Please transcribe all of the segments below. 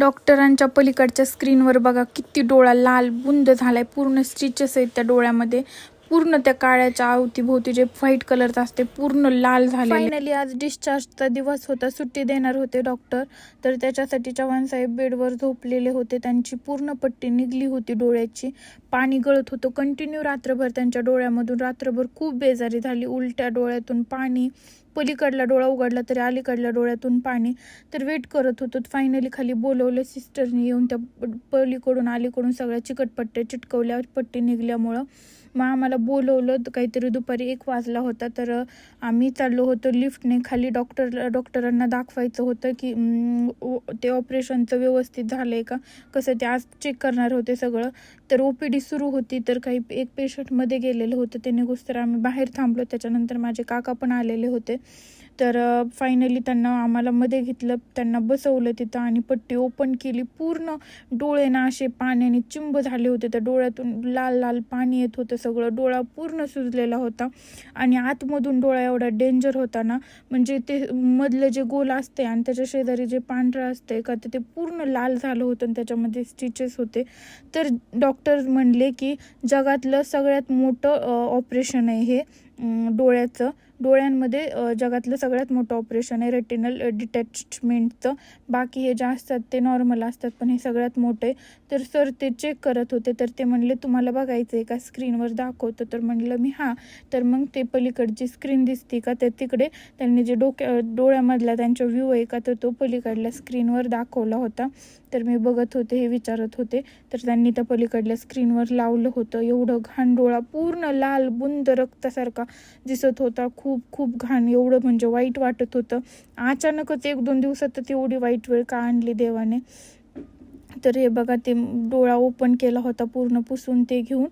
डॉक्टरांच्या पलीकडच्या स्क्रीनवर बघा किती डोळा लाल बुंद झालाय. पूर्ण स्टिचेस आहेत त्या डोळ्यामध्ये. पूर्ण त्या काळ्याच्या अवतीभोवती जे व्हाईट कलरचं असते पूर्ण लाल झाले फायनली आज डिस्चार्जचा दिवस होता. सुट्टी देणार होते डॉक्टर तर त्याच्यासाठी चव्हाण साहेब बेडवर झोपलेले होते. त्यांची पूर्ण पट्टी निघली होती डोळ्याची. पाणी गळत होतं. कंटिन्यू रात्रभर त्यांच्या डोळ्यामधून रात्रभर खूप बेजारी झाली. उलट्या डोळ्यातून पाणी पलीकडला डोळा उघडला तरी अलीकडल्या डोळ्यातून पाणी. तर वेट करत होतो. फायनली खाली बोलवलं सिस्टरनी येऊन त्या पलीकडून अलीकडून सगळ्या चिकटपट्ट्या चिटकवल्या. पट्टी निघल्यामुळं मग आम्हाला बोलवलं. काहीतरी दुपारी एक वाजला होता. तर आम्ही चाललो होतो लिफ्टने. खाली डॉक्टर डॉक्टरांना दाखवायचं होतं की ओ- ते ऑपरेशनचं व्यवस्थित झालं आहे का? कसं ते आज चेक करणार होते सगळं. तर ओ पी डी सुरू होती. तर काही एक पेशंटमध्ये गेलेलं होतं. ते निघूस तर आम्ही बाहेर थांबलो. त्याच्यानंतर माझे काका पण आलेले होते. तर फायनली त्यांना आम्हाला मध्ये घेतलं. त्यांना बसवलं तिथं आणि पट्टी ओपन केली. पूर्ण डोळे ना असे पाण्याने चिंब झाले होते. त्या डोळ्यातून लाल लाल पाणी येत होतं सगळं. डोळा पूर्ण सुजलेला होता. आणि आतमधून डोळा एवढा डेंजर होता ना म्हणजे ते मधलं जे गोल असते आणि त्याच्या शेजारी जे पांढरं असते का तर ते पूर्ण लाल झालं होतं आणि त्याच्यामध्ये स्टिचेस होते. तर डॉक्टर म्हणले की जगातलं सगळ्यात मोठं ऑपरेशन आहे हे. डोळ्याचं डोळ्यांमध्ये जगातलं सगळ्यात मोठं ऑपरेशन आहे रेटिनल डिटॅचमेंटचं बाकी हे जे असतात ते नॉर्मल असतात पण हे सगळ्यात मोठं आहे. तर सर ते चेक करत होते तर ते म्हणले तुम्हाला बघायचं आहे का? स्क्रीनवर दाखवतं. तर म्हणलं मी हां. तर मग ते पलीकडची स्क्रीन दिसते का? तर तिकडे त्यांनी जे डोक्या डोळ्यामधला त्यांचा व्ह्यू आहे का? तर तो पलीकडल्या स्क्रीनवर दाखवला होता. तर मी बघत होते हे विचारत होते. तर त्यांनी त्या पलीकडल्या स्क्रीनवर लावलं होतं. एवढं घाण डोळा पूर्ण लाल बुंद रक्तासारखा दिसत होता. खूप खूप घाण. एवढं म्हणजे वाईट वाटत होतं. अचानकच एक दोन दिवसातच एवढी वाईट वेळ का आणली देवाने? तर हे बघा ते डोळा ओपन केला होता पूर्ण पुसून ते घेऊन.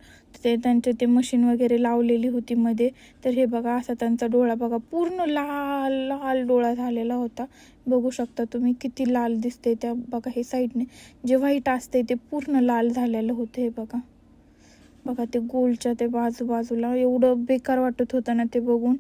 ते त्यांचे ते मशीन वगैरे लावलेली होती मध्ये. तर हे बघा असा त्यांचा डोळा बघा पूर्ण लाल लाल डोळा झालेला होता. बघू शकता तुम्ही किती लाल दिसते त्या बघा हे साईडने जे व्हाईट असते ते पूर्ण लाल झालेलं होतं हे बघा. बघा ते गोलच्या ते बाजूबाजूला एवढं बेकार वाटत होतं ना ते बघून.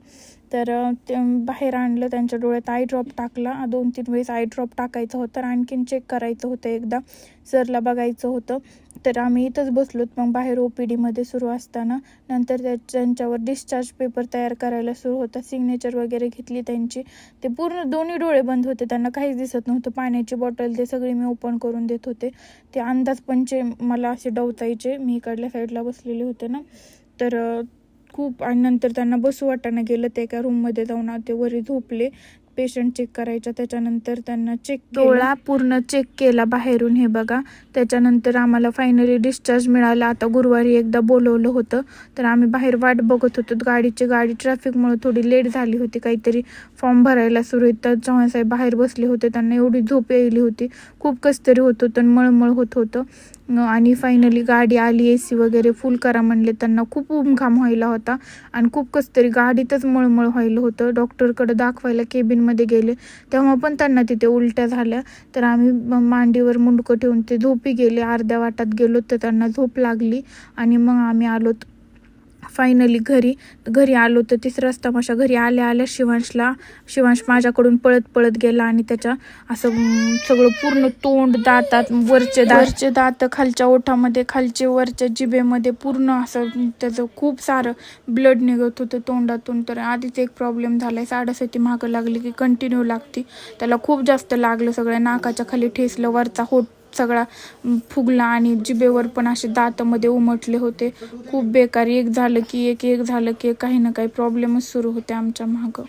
तर ते बाहेर आणलं त्यांच्या डोळ्यात आय ड्रॉप टाकला. दोन तीन वेळेस आय ड्रॉप टाकायचं होतं आणखीन चेक करायचं होतं एकदा. सरला बघायचं होतं. तर आम्ही इथंच बसलोत मग बाहेर ओ पी डीमध्ये सुरू असताना नंतर त्या त्यांच्यावर डिस्चार्ज पेपर तयार करायला सुरू होता. सिग्नेचर वगैरे घेतली त्यांची. ते पूर्ण दोन्ही डोळे बंद होते. त्यांना काहीच दिसत नव्हतं. पाण्याची बॉटल ते सगळी मी ओपन करून देत होते. ते अंदाज पंचे मला असे डवतायचे मी इकडल्या साईडला बसलेले होते ना. तर खूप आणि नंतर त्यांना बसू वाटाणं गेलं. ते एका रूममध्ये जाऊन ते वरी झोपले. पेशंट चेक करायच्या त्याच्यानंतर त्यांना चेक डोळा पूर्ण चेक केला बाहेरून हे बघा. त्याच्यानंतर आम्हाला फायनली डिस्चार्ज मिळाला. आता गुरुवारी एकदा बोलवलं होतं. तर आम्ही बाहेर वाट बघत होतो. गाडीची गाडी ट्रॅफिकमुळे थोडी लेट झाली होती. काहीतरी फॉर्म भरायला सुरू आहेत तर चव्हाण साहेब बाहेर बसले होते. त्यांना एवढी झोप यायली होती. खूप कसतरी होत होतं आणि मळमळ होत होतं. आणि फायनली गाडी आली. ए सी वगैरे फुल करा म्हणले. त्यांना खूप उमघाम व्हायला होता. आणि खूप कसतरी गाडीतच मळमळ व्हायला होतं. डॉक्टरकडे दाखवायला केबिन मध्ये गेले. तेव्हा पण त्यांना तिथे उलट्या झाल्या. तर आम्ही मांडीवर मुंडकं ठेवून ते झोपी गेले. अर्ध्या वाटात गेलो तर त्यांना झोप लागली. आणि मग आम्ही आलोत फायनली घरी घरी आलो तर तिसराच तमाशा घरी आल्या आल्या शिवांशला शिवांश माझ्याकडून पळत पळत गेला आणि त्याच्या असं सगळं पूर्ण तोंड दातात वरचे दात. दात खालच्या ओठामध्ये खालचे वरच्या जिभेमध्ये पूर्ण असं त्याचं खूप सारं ब्लड निघत होतं तोंडातून. तर आधीच एक प्रॉब्लेम झालाय. साडेसाती मागं लागली की कंटिन्यू लागती. त्याला खूप जास्त लागलं सगळ्या नाकाच्या खाली ठेसलं वरचा होट सगळा फुगला आणि जिभेवर पण असे दातामध्ये उमटले होते. खूप बेकार एक झालं की एक एक झालं की एक काही ना काही प्रॉब्लेमच सुरू होते आमच्या मागं.